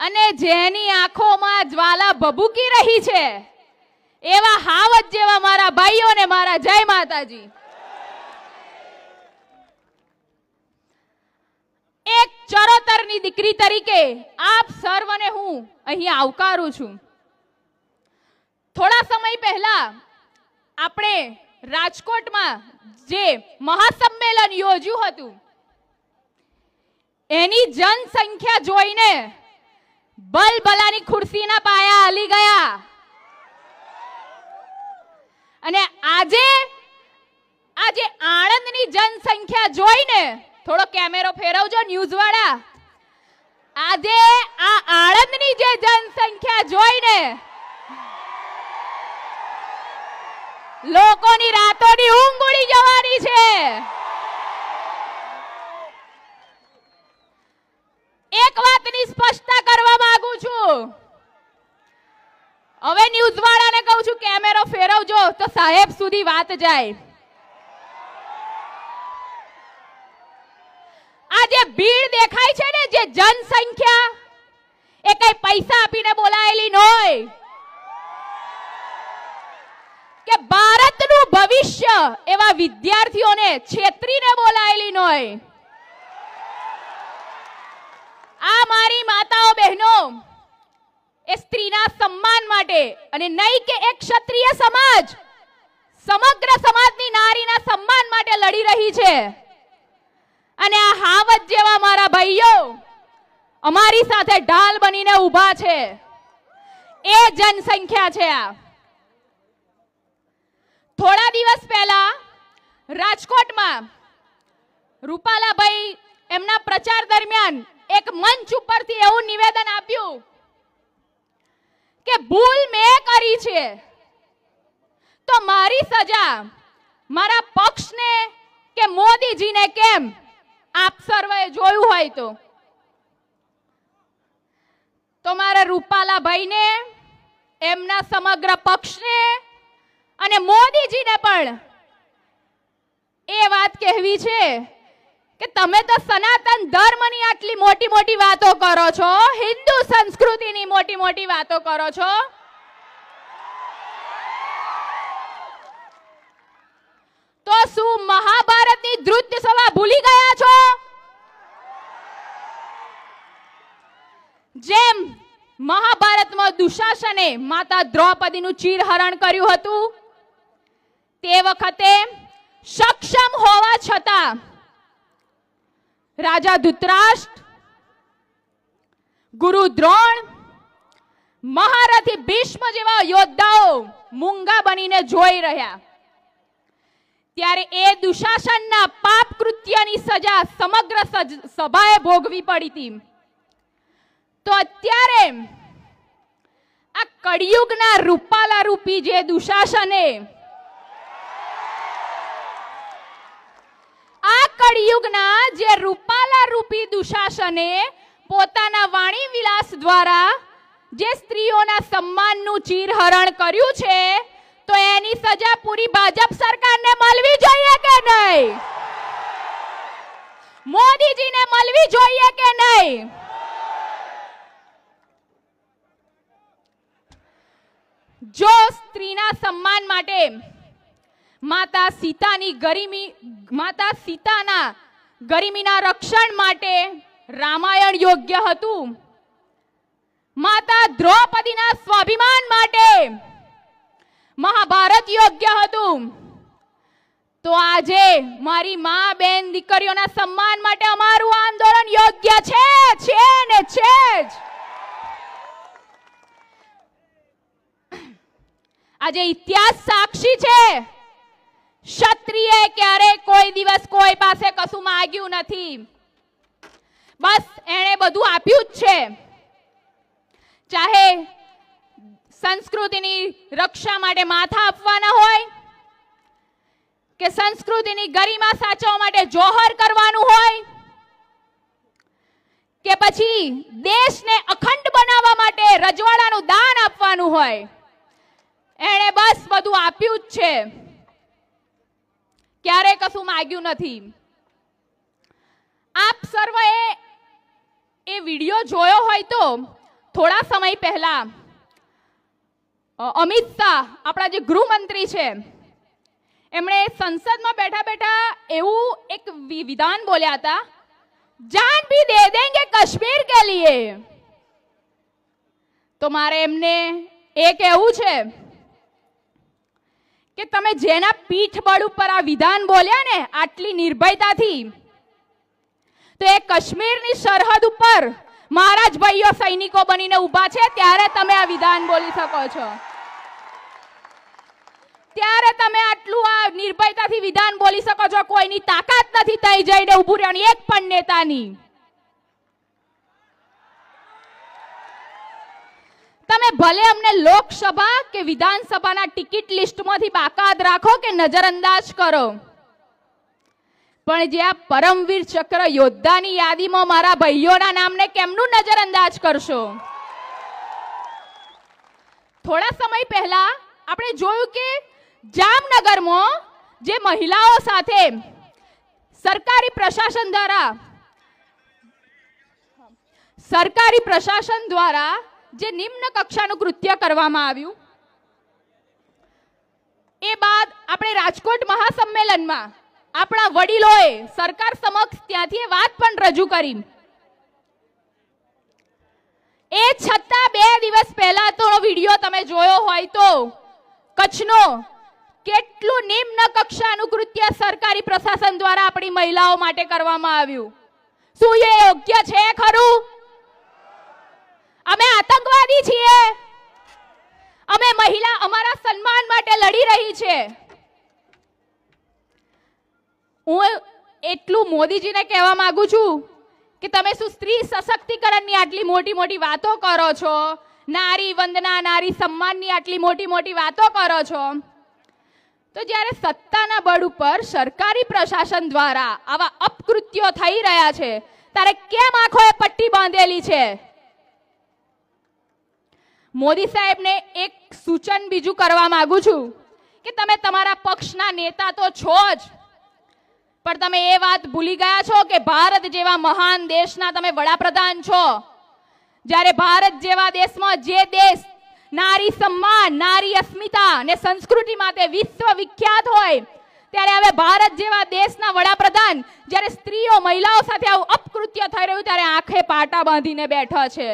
અને જેની આંખોમાં જ્વાલા ભભૂકી રહી છે, એવા હાવત જેવા મારા ભાઈઓ ને મારા જય માતાજી. એક ચરોતરની દીકરી તરીકે આપ સર્વને હું અહીં આવકારું છું. થોડા સમય પહેલા આપણે રાજકોટમાં જે મહાસંમેલન યોજ્યું હતું, એની જનસંખ્યા જોઈને બલબલાની ખુરશીના પાયા હલી ગયા. અને આજે આજે આણંદની જનસંખ્યા જોઈને, થોડો કેમેરો ફેરવજો ન્યૂઝ વાળા આજે આ આણંદની જે જનસંખ્યા જોઈને, લોકોની રાતોની ઊંઘ ઉડી જવાની છે. એક વાતની સ્પષ્ટતા કરવા માંગુ છું. હવે ન્યૂઝ વાળાને કહું છું, કેમેરો ફેરવજો તો સાહેબ સુધી વાત જાય. આ જે ભીડ દેખાય છે ને, જે જનસંખ્યા, એ કઈ પૈસા આપીને બોલાયેલી નોય. કે ભારતનું ભવિષ્ય એવા વિદ્યાર્થીઓને છેતરીને બોલાયેલી નહોય આ મારી માતાઓ બહેનો, એ સ્ત્રીના સન્માન માટે અને નહીં કે એક ક્ષત્રિય સમાજ, સમગ્ર સમાજની નારીના સન્માન માટે લડી રહી છે. અને આ હાવત જેવા મારા ભાઈઓ, અમારી સાથે ઢાલ બનીને ઊભા છે. એ જનસંખ્યા છે આ. થોડા દિવસ પહેલા રાજકોટમાં રૂપાલાભાઈ એમના પ્રચાર દરમિયાન એક મંચ ઉપરથી એવું નિવેદન આપ્યું કે ભૂલ મેં કરી છે. તો મારી સજા મારા પક્ષને કે મોદીજીને કેમ? આપ સર્વે જોયું હોય તો. તો મારા રૂપાલા ભાઈને એમના સમગ્ર પક્ષને અને મોદીજીને પણ એ વાત કહેવી છે કે તમે તો સનાતન ધર્મની આટલી મોટી મોટી વાતો કરો છો, હિન્દુ સંસ્કૃતિની મોટી મોટી વાતો કરો છો. તો શું મહાભારતની ધૃત્ય સભા ભૂલી ગયા છો? જેમ મહાભારતમાં દુશાસને માતા દ્રૌપદીનું ચીરહરણ કર્યું હતું, તે વખતે સક્ષમ હોવા છતાં રાજા ધૃતરાષ્ટ્ર, ગુરુ દ્રોણ, મહારથી ભીષ્મ જેવા યોદ્ધાઓ મૂંગા બનીને જોઈ રહ્યા. ત્યારે એ દુશાસનના પાપ કૃત્યની સજા સમગ્ર સભાએ ભોગવી પડી હતી. તો અત્યારે આ કળિયુગના રૂપાલા રૂપી જે દુશાસને કળિયુગના જે રૂપાલા રૂપી દુશાસને પોતાના વાણી વિલાસ દ્વારા જે સ્ત્રીઓના સન્માનનું ચીરહરણ કર્યું છે, તો એની સજા પૂરી ભાજપ સરકારને મળવી જોઈએ કે નહીં? મોદીજીને મળવી જોઈએ કે નહીં? જો સ્ત્રીના સન્માન માટે માતા સીતાની ગરિમી, માતા સીતાના ગરિમીના રક્ષણ માટે રામાયણ યોગ્ય હતું. માતા દ્રૌપદીના સ્વાભિમાન માટે મહાભારત યોગ્ય હતું. તો આજે મારી મા, બેન, દીકરીઓના સન્માન માટે અમારું આંદોલન યોગ્ય છે છે ને છે જ. આજે ઇતિહાસ સાક્ષી છે. ક્ષત્રિય ક્યારે કોઈ દિવસ કોઈ પાસે કશું માંગ્યું નથી. બસ એણે બધું આપ્યું જ છે. ચાહે સંસ્કૃતિની રક્ષા માટે માથા આપવાના હોય, કે સંસ્કૃતિની ગરિમા સાચવવા માટે જોહર કરવાનું હોય, કે પછી દેશને અખંડ બનાવવા માટે રજવાડાનું દાન આપવાનું હોય, એણે બસ બધું આપ્યું જ છે. ક્યારે કશું માગ્યું નથી. આપ સર્વે એ વીડિયો જોયો હોય તો થોડા સમય પહેલા અમિત શાહ, આપણા જે ગૃહમંત્રી છે, એમણે સંસદમાં બેઠા બેઠા એવું એક વિધાન બોલ્યા હતા, જાન ભી દે દેંગે કશ્મીર કે લીએ તો મારે એમને એ કહેવું છે કે તમે જેના પીઠ બળ ઉપર આ વિધાન બોલ્યા ને, આટલી નિર્ભયતાથી? તો એ કાશ્મીરની સરહદ ઉપર મારા જ ભાઈઓ સૈનિકો બનીને ઊભા છે, ત્યારે તમે આ વિધાન બોલી શકો છો. ત્યારે તમે આટલું આ નિર્ભયતાથી વિધાન બોલી શકો છો, કોઈની તાકાત નથી તઈ જઈને ઊભું રહેવાની, એક પણ નેતાની. ભલે અમને લોકસભા કે વિધાનસભાના ટિકિટ લિસ્ટમાંથી બાકાત રાખો કે નજરઅંદાજ કરો. પણ જે આ પરમવીર ચક્ર યોદ્ધાની યાદીમાં મારા ભાઈઓના નામને કેમનું નજરઅંદાજ કરશો? થોડા સમય પહેલા આપણે જોયું કે જામનગરમાં જે મહિલાઓ સાથે સરકારી પ્રશાસન દ્વારા, સરકારી પ્રશાસન દ્વારા જે નિમ્ન કક્ષાનું કૃત્ય કરવામાં આવ્યું. એ બાદ આપણે રાજકોટ મહાસંમેલનમાં આપણા વડીલોએ સરકાર સમક્ષ ત્યાંથી વાત પણ રજૂ કરી. એ છતાં બે દિવસ પહેલા તો વીડિયો તમે જોયો હોય તો કચ્છનો કેટલું નિમ્ન કક્ષાનું કૃત્ય સરકારી પ્રશાસન દ્વારા આપણી મહિલાઓ માટે કરવામાં આવ્યું. શું એ યોગ્ય છે ખરું? અમે આતંકવાદી છીએ. અમે મહિલા અમારા સન્માન માટે લડી રહી છે. હું એટલું મોદીજીને કહેવા માંગુ છું કે તમે શું સ્ત્રી સશક્તિકરણની આટલી મોટી મોટી વાતો કરો છો? નારી વંદના, નારી સન્માનની આટલી મોટી મોટી વાતો કરો છો? તો જ્યારે સત્તાના બળ ઉપર સરકારી પ્રશાસન દ્વારા આવા અપકૃત્યો થઈ રહ્યા છે, ત્યારે કેમ આંખોએ પટ્ટી બાંધેલી છે? મોદી સાહેબને એક સૂચન બીજું કરવા માંગુ છું કે તમે તમારા પક્ષના નેતા તો છો જ, પણ તમે એ વાત ભૂલી ગયા છો કે ભારત જેવા મહાન દેશના તમે વડાપ્રધાન છો. જ્યારે ભારત જેવા દેશમાં જે દેશ નારી સન્માન, નારી અસ્મિતા અને સંસ્કૃતિ માટે વિશ્વ વિખ્યાત હોય, ત્યારે હવે ભારત જેવા દેશના વડાપ્રધાન જ્યારે સ્ત્રીઓ, મહિલાઓ સાથે આવું અપકૃત્ય થઈ રહ્યું, ત્યારે આંખે પાટા બાંધીને બેઠા છે.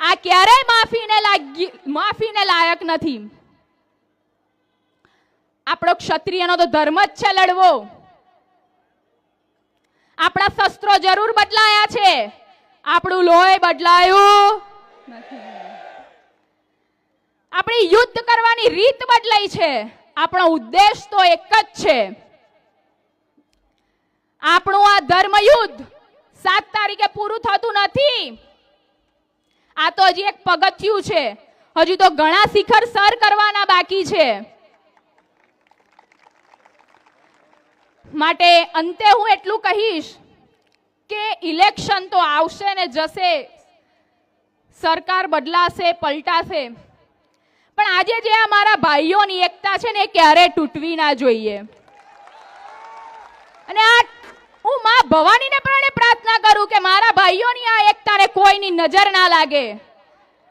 આ ક્યારેય માફીને લાગી માફીને લાયક નથી. આપણો ક્ષત્રિયનો તો ધર્મ જ છે લડવો. આપણા શસ્ત્રો જરૂર બદલાયા છે. આપણું લોહી બદલાયું આપણી યુદ્ધ કરવાની રીત બદલાઈ છે. આપણો ઉદ્દેશ તો એક જ છે. આપણું આ ધર્મ યુદ્ધ સાત તારીખે પૂરું થતું નથી. આ તો હજી એક પગથિયું છે. હજુ તો ઘણા શિખર સર કરવાના બાકી છે. માટે અંતે હું એટલું કહીશ કે ઇલેક્શન તો આવશે ને જશે. સરકાર બદલાશે, પલટાશે. પણ આજે જે અમારા ભાઈઓની એકતા છે ને એ ક્યારે તૂટવી ના જોઈએ. અને આ હું માં ભવાનીને એ પ્રાર્થના કરું કે મારા ભાઈઓની આ એકતાને કોઈની નજર ના લાગે.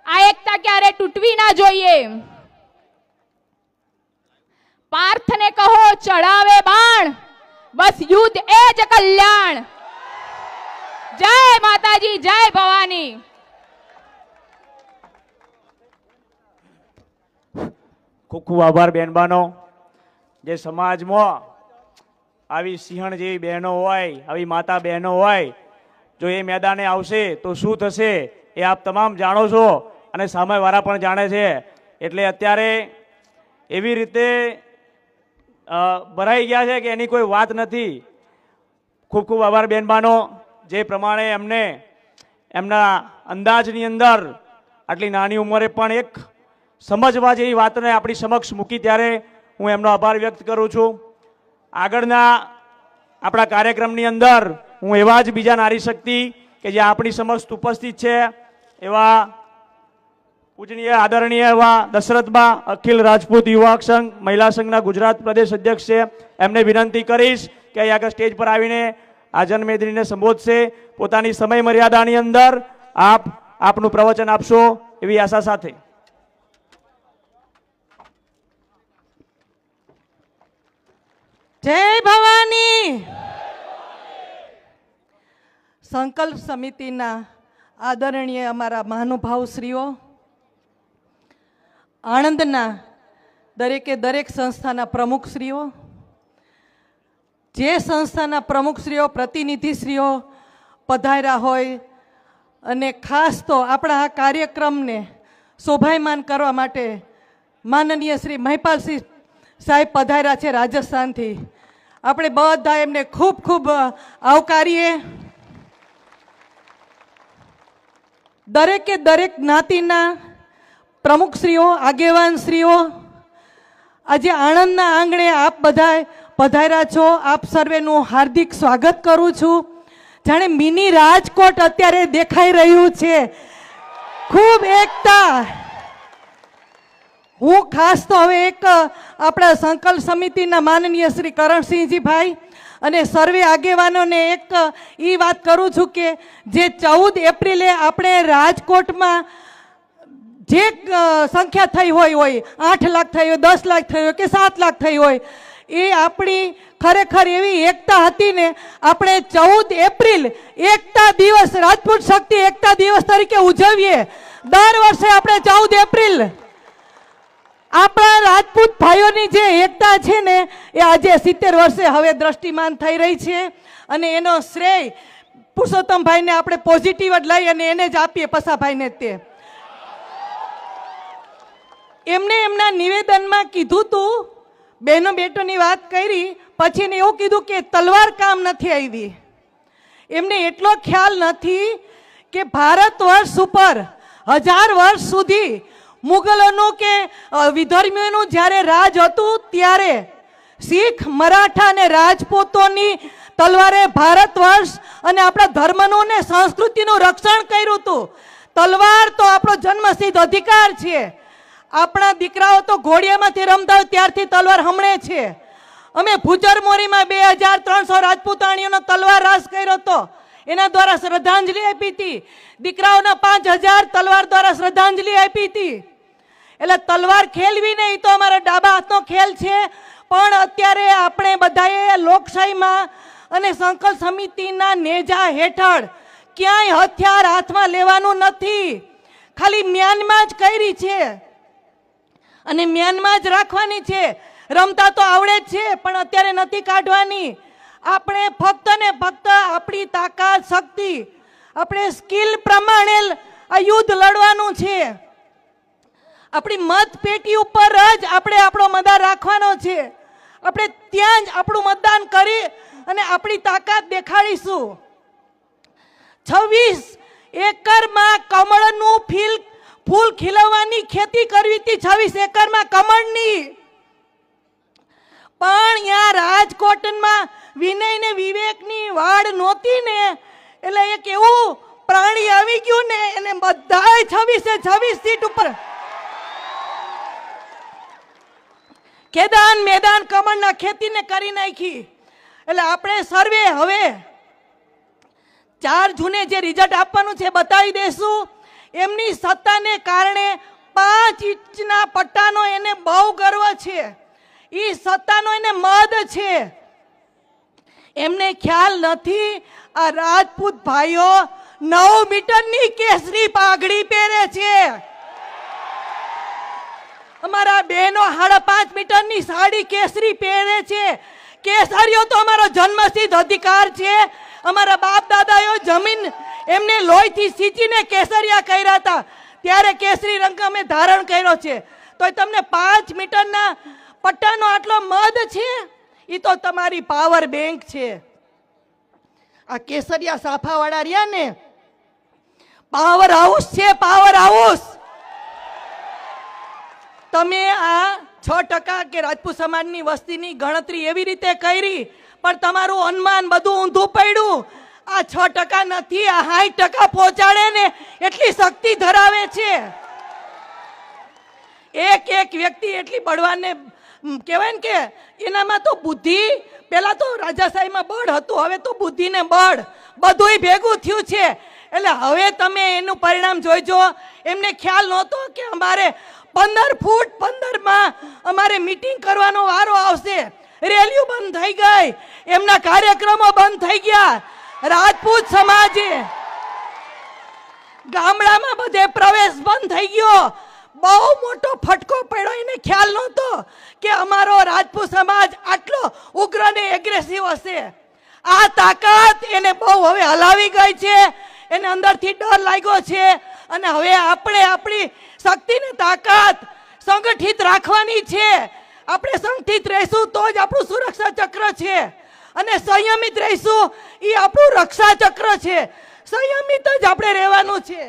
આ એકતા ક્યારે તૂટવી ના જોઈએ. પાર્થને કહો ચડાવે બાણ, બસ યુદ્ધ એ જ કલ્યાણ. જય માતાજી, જય ભવાની. ખૂબ ખૂબ આભાર બહેનબાનો જે સમાજમાં આવી સિંહણ જેવી બહેનો હોય, આવી માતા બહેનો હોય જો એ મેદાને આવશે, તો શું થશે એ આપ તમામ જાણો છો અને સામેવાળા પણ જાણે છે. એટલે અત્યારે એવી રીતે ભરાઈ ગયા છે કે એની કોઈ વાત નથી. ખૂબ ખૂબ આભાર બેનબાનો. જે પ્રમાણે એમને, એમના અંદાજની અંદર આટલી નાની ઉંમરે પણ એક સમજવા જેવી વાતને આપણી સમક્ષ મૂકી ત્યારે હું એમનો આભાર વ્યક્ત કરું છું. આગળના આપણા કાર્યક્રમની અંદર હું એવા જ બીજા નારી શક્તિ કે જે આપણી સમક્ષ ઉપસ્થિત છે, એવા પૂજનીય, આદરણીય એવા દશરથબા, અખિલ રાજપૂત યુવક સંઘ, મહિલા સંઘના ગુજરાત પ્રદેશ અધ્યક્ષ છે. એમને વિનંતી કરીશ કે અહીં આગળ સ્ટેજ પર આવીને આ જનમેદનીને સંબોધશે. પોતાની સમય મર્યાદાની અંદર આપ આપનું પ્રવચન આપશો એવી આશા સાથે. જય ભવાની! સંકલ્પ સમિતિના આદરણીય અમારા મહાનુભાવશ્રીઓ, આણંદના દરેકે દરેક સંસ્થાના પ્રમુખશ્રીઓ, જે સંસ્થાના પ્રમુખશ્રીઓ, પ્રતિનિધિશ્રીઓ પધાર્યા હોય અને ખાસ તો આપણા આ કાર્યક્રમને શોભાયમાન કરવા માટે માનનીય શ્રી મહિપાલસિંહ સાહેબ પધાર્યા છે રાજસ્થાનથી. આપણે બધા એમને ખૂબ ખૂબ આવકારીએ. દરેકે દરેક જ્ઞાતિના પ્રમુખશ્રીઓ આગેવાનશ્રીઓ આજે આણંદના આંગણે આપ બધા પધાર્યા છો. આપ સર્વેનું હાર્દિક સ્વાગત કરું છું. જાણે મિની રાજકોટ અત્યારે દેખાઈ રહ્યું છે. ખૂબ એકતા. હું ખાસ તો હવે એક આપણા સંકલ્પ સમિતિના માનનીય શ્રી કરણસિંહજી ભાઈ અને સર્વે આગેવાનોને એક એ વાત કરું છું કે જે ચૌદ એપ્રિલે આપણે રાજકોટમાં જે સંખ્યા થઈ હોય હોય, આઠ લાખ થઈ હોય, દસ લાખ થઈ હોય કે સાત લાખ થઈ હોય, એ આપણી ખરેખર એવી એકતા હતી ને, આપણે ચૌદ એપ્રિલ એકતા દિવસ, રાજપૂત શક્તિ એકતા દિવસ તરીકે ઉજવીએ. દર વર્ષે આપણે ચૌદ એપ્રિલ આપણા રાજપૂત ભાઈઓની જે એકતા છે ને, એ આજે સિત્તેર વર્ષે હવે દ્રષ્ટિમાન થઈ રહી છે. અને એનો શ્રેય પુરુષોત્તમભાઈને આપણે પોઝિટિવ જ લઈ અને એને જ આપીએ પસાભાઈને તે. એમને એમના નિવેદનમાં કીધું તું બહેનો બેટોની વાત કરી, પછી એને એવું કીધું કે તલવાર કામ નથી આવી. એમને એટલો ખ્યાલ નથી કે ભારત વર્ષ ઉપર, હજાર વર્ષ સુધી મુગલોનું કે વિધર્મીઓનું જ્યારે રાજ હતું ત્યારે શીખ મરાઠા અને રાજપૂતોની તલવારે ભારત વર્ષ અને આપણા ધર્મનું ને સંસ્કૃતિનું રક્ષણ કર્યું હતું. તલવાર તો આપણો જન્મસિદ્ધ અધિકાર છે. આપણા દીકરાઓ તો ઘોડિયામાંથી રમતા હોય ત્યારથી તલવાર હમણે છે. અમે ભુજર મોરીમાં બે હજાર ત્રણસો રાજપૂતાણીઓનો તલવાર રાસ કર્યો હતો. એના દ્વારા શ્રદ્ધાંજલિ આપી હતી. દીકરાઓના પાંચ હજાર તલવાર દ્વારા શ્રદ્ધાંજલિ આપી હતી. એટલે તલવાર ખેલવી નહીં તો અમારા ડાબા હાથનો ખેલ છે. પણ અત્યારે આપણે બધાએ લોકશાહીમાં અને સંકલ્પ સમિતિના નેજા હેઠળ ક્યાંય હથિયાર હાથમાં લેવાનું નથી. ખાલી મ્યાનમાં જ કરી છે. અને મ્યાનમાં જ રાખવાની છે. રમતા તો આવડે જ છે, પણ અત્યારે નથી કાઢવાની. આપણે ફક્ત ને ફક્ત આપણી તાકાત, શક્તિ, આપણે સ્કિલ પ્રમાણે આ યુદ્ધ લડવાનું છે. આપણી મત પેટી ઉપર જ આપણે આપણો મતદાર રાખવાનો છે. આપણે ત્યાં જ આપણું મતદાન કરી અને આપણી તાકાત દેખાડીશું. છવ્વીસ એકરમાં કમળનું ફીલ ફૂલ ખીલવવાની ખેતી કરવી હતી છવ્વીસ એકરમાં કમળની. પણ ત્યાં રાજકોટમાં વિનય ને વિવેકની વાડ નહોતી ને. એટલે એક એવું પ્રાણી આવી ગયું ને, એને બધાય છવ્વીસે છવ્વીસ સીટ ઉપર. કેદાન મેદાન કમળના ખેતીને કરી નાખી. એટલે આપણે સર્વે હવે ચાર જૂને જે રિઝલ્ટ આપવાનું છે બતાવી દેશું. એમની સત્તાને કારણે પાંચ ઇંચના પટ્ટાનો એને બહુ ગર્વ છે. એ સત્તાનો એને મદ છે. એમને ખ્યાલ નથી, આ રાજપૂત ભાઈઓ નવ મીટરની કેસરી પાઘડી પહેરે છે. અમારા બહેનો સાડા પાંચ મીટરની સાડી કેસરી પહેરે છે. કેસરીઓ તો અમારો જન્મસિદ્ધ અધિકાર છે. અમારા બાપ દાદાઓ જમીન એમને લોહીથી સીંચીને કેસરિયા કર્યા હતા. ત્યારે કેસરી રંગ અમે ધારણ કર્યો છે. તો તમને પાંચ મીટરના પટ્ટાનો આટલો મદ છે? એ તો તમારી પાવર બેંક છે. આ કેસરિયા સાફાવાળા રહ્યા ને પાવર હાઉસ છે પાવર હાઉસ તમે આ છ ટકા કે રાજપૂત સમાજની વસ્તીની ગણતરી એવી રીતે કરી પણ તમારું અનુમાન બધું ઊંધું પડ્યું. આ છ ટકા નથી આ સાઠ ટકા પહોંચાડે ને એટલી શક્તિ ધરાવે છે. એક એક વ્યક્તિ એટલી બળવાનને મ, કહેવાય ને કે એનામાં તો બુદ્ધિ પેલા તો રાજાશાહીમાં બળ હતું, હવે તો બુદ્ધિ ને બળ. બધુંય ભેગું થયું છે. એટલે હવે તમે એનું પરિણામ જોઈજો. એમને ખ્યાલ નહોતો કે અમારે પંદર ફૂટ પંદરમાં અમારે મીટિંગ કરવાનો વારો આવશે. રેલીઓ બંધ થઈ ગઈ. એમના કાર્યક્રમો બંધ થઈ ગયા. રાજપૂત સમાજે ગામડામાં બધે પ્રવેશ બંધ થઈ ગયો. બહુ મોટો ફટકો પડ્યો, એને ખ્યાલ નહોતો કે અમારો રાજપૂત સમાજ આટલો ઉગ્ર ને એગ્રેસિવ હશે. આ તાકાત એને બહુ હવે હલાવી ગઈ છે, એને અંદરથી ડર લાગ્યો છે અને હવે આપણે આપણી શક્તિને તાકાત સંગઠિત રાખવાની છે. આપણે સંગઠિત રહીશું તો જ આપણું સુરક્ષા ચક્ર છે અને સંયમિત રહીશું એ આપણું રક્ષા ચક્ર છે. સંયમિત જ આપણે રહેવાનું છે.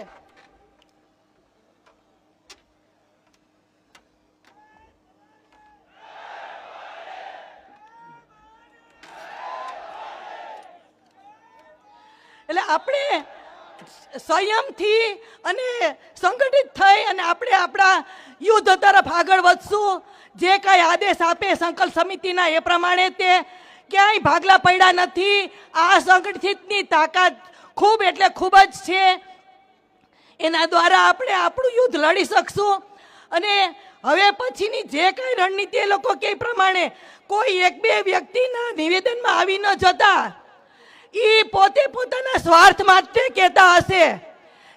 એટલે આપણે સંયમથી અને સંગઠિત થઈ અને આપણે આપણા યુદ્ધ તરફ આગળ વધશું. જે કાંઈ આદેશ આપે સંકલ્પ સમિતિના એ પ્રમાણે તે ક્યાંય ભાગલા પડ્યા નથી. આ સંગઠિતની તાકાત ખૂબ એટલે ખૂબ જ છે. એના દ્વારા આપણે આપણું યુદ્ધ લડી શકશું. અને હવે પછીની જે કાંઈ રણનીતિ એ લોકો કે પ્રમાણે કોઈ એક બે વ્યક્તિના નિવેદનમાં આવી ન જતા. ઈ પોતે પોતાના સ્વાર્થ માટે કહેતા હશે.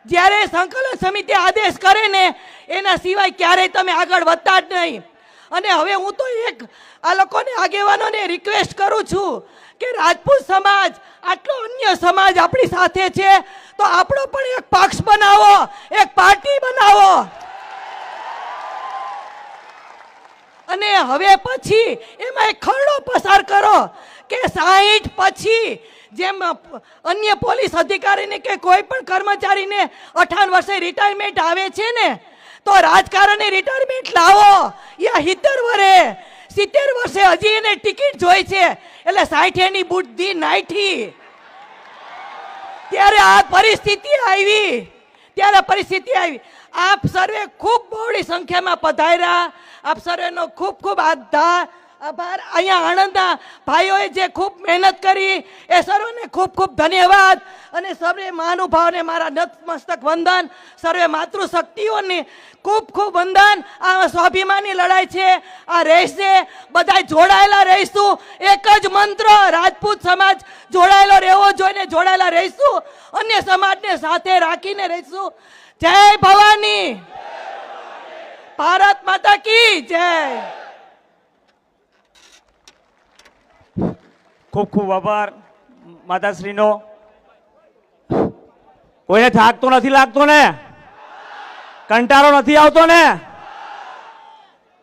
જ્યારે સંકલન સમિતિ આદેશ કરે ને, એના સિવાય ક્યારેય તમે આગળ વધતા જ નહીં. અને હવે હું તો એક આ લોકોને આગેવાનોને રિક્વેસ્ટ કરું છું કે રાજપૂત સમાજ, આટલો અન્ય સમાજ આપણી સાથે છે, તો આપણો પણ એક પક્ષ બનાવો, એક પાર્ટી બનાવો. અને હવે પછી એમાં એક ખરડો પસાર કરો કે સાહીઠ પછી જેમ અન્ય પોલીસ અધિકારીને કે કોઈ પણ કર્મચારીને અઠાવન વર્ષે રિટાયરમેન્ટ આવે છે ને, તો રાજકારણની રિટાયરમેન્ટ લાવો. યા સિત્તેર વરે, સિત્તેર વર્ષે હજી એને ટિકિટ જોઈ છે. એટલે સાઠેની બુદ્ધિ નાઠી ત્યારે આ પરિસ્થિતિ આવી. ત્યારે પરિસ્થિતિ આવી. આપ સર્વે ખૂબ બહોળી સંખ્યામાં પધાર્યા. આપ સર્વેનો ખૂબ ખૂબ આભાર. આભાર. અહીંયા આણંદના ભાઈઓએ જે ખૂબ મહેનત કરી, એ સર્વને ખૂબ ખૂબ ધન્યવાદ. અને સર્વે મહાનુભાવને મારા નતમસ્તક વંદન, સર્વે માતૃશક્તિઓને ખૂબ ખૂબ વંદન. આ સ્વાભિમાની લડાઈ છે, આ રહેશે બધા જોડાયેલા રહીશું. એક જ મંત્ર, રાજપૂત સમાજ જોડાયેલો રહેવો જોઈને જોડાયેલા રહીશું. અન્ય સમાજને સાથે રાખીને રહીશું. જય ભવાની. ભારત માતા કી જય. ખૂબ ખૂબ આભાર માતાશ્રીનો. કોઈને થાકતો નથી લાગતો ને કંટાળો નથી આવતો ને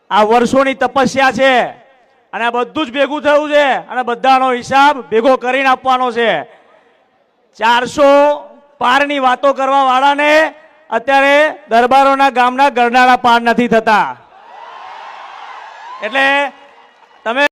આ વર્ષોની તપસ્યા છે અને આ બધું જ ભેગું થયું છે અને બધાનો હિસાબ ભેગો કરીને આપવાનો છે. ચારસો પારની વાતો કરવા વાળાને અત્યારે દરબારોના ગામના ગરનાળા પાર નથી થતા. એટલે તમે